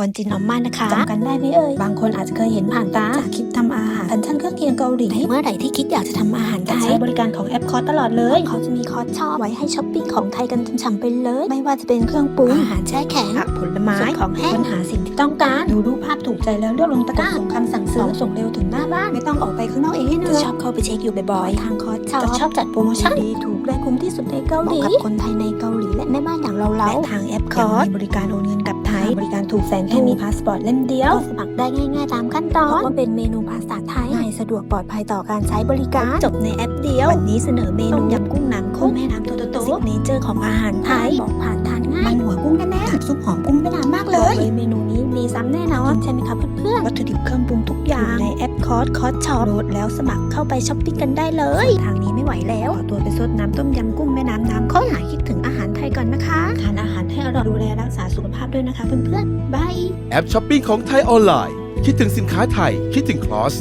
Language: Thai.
วันจินนอมมานะคะจำกันได้ไหมเอ่ย บางคนอาจจะเคยเห็นผ่านตาจากคลิปทำอาหารพันชั่นเครื่องเคียงเกาหลีเมื่อไหร่ที่คิดอยากจะทำอาหารไทยใช้บริการของแอปคอร์สตลอดเลย เขาจะมีคอร์สชอบไว้ให้ช้อปปิ้งของไทยกันฉ่ำๆไปเลย ไม่ว่าจะเป็นเครื่องปรุงอาหารแช่แข็งผักผลไม้ของแห้งค้นหาสิ่งที่ต้องการ ดูรูปภาพถูกใจแล้วเลือกลงตะกร้าส่งคำสั่งซื้อส่งเร็วถึงหน้าบ้าน ไม่ต้องออกไปข้างนอกเองให้เหนื่อยชอบเข้าไปเช็คอยู่บ่อยๆทางคอร์สชอบชอบจัดโปรโมชั่นดีถูกและคุ้มที่สุดในเกาหลีกับคนไทยในเกาหลีและแม่บ้านอย่างเราเราทางแอปคอร์สบริการโอนเงินกับไทย บริการถูกแสนถูกมีพาสปอร์ตเล่มเดียวสมัครได้ง่าย ๆ ตามขั้นตอนเพราะว่าเป็นเมนูภาษาไทยง่ายสะดวกปลอดภัยต่อการใช้บริการจบในแอปเดียววันนี้เสนอเมนูยำกุ้งน้ำข้นแม่น้ำโตโตโตซิกเนเจอร์ของอาหารไทยบอกผ่านทานง่ายมันหัวกุ้งแน่ๆน้ำซุปหอมกุ้งแม่น้ำมากเลยเมนูนี้มีซ้ำแน่นอนใช่ไหมคะเพื่อนๆวัตถุดิบเครื่องปรุง คอร์สคอร์สช็อปโหลดแล้วสมัครเข้าไปช้อปปิ้งกันได้เลย ทางนี้ไม่ไหวแล้วขอตัวไปซดน้ำต้มยำกุ้งแม่น้ำน้ำข้นหายคิดถึงอาหารไทยก่อนนะคะทานอาหารให้อร่อยดูแลรักษาสุขภาพด้วยนะคะเพื่อนๆบายแอปช้อปปิ้งของไทยออนไลน์ คิดถึงสินค้าไทยคิดถึงคอส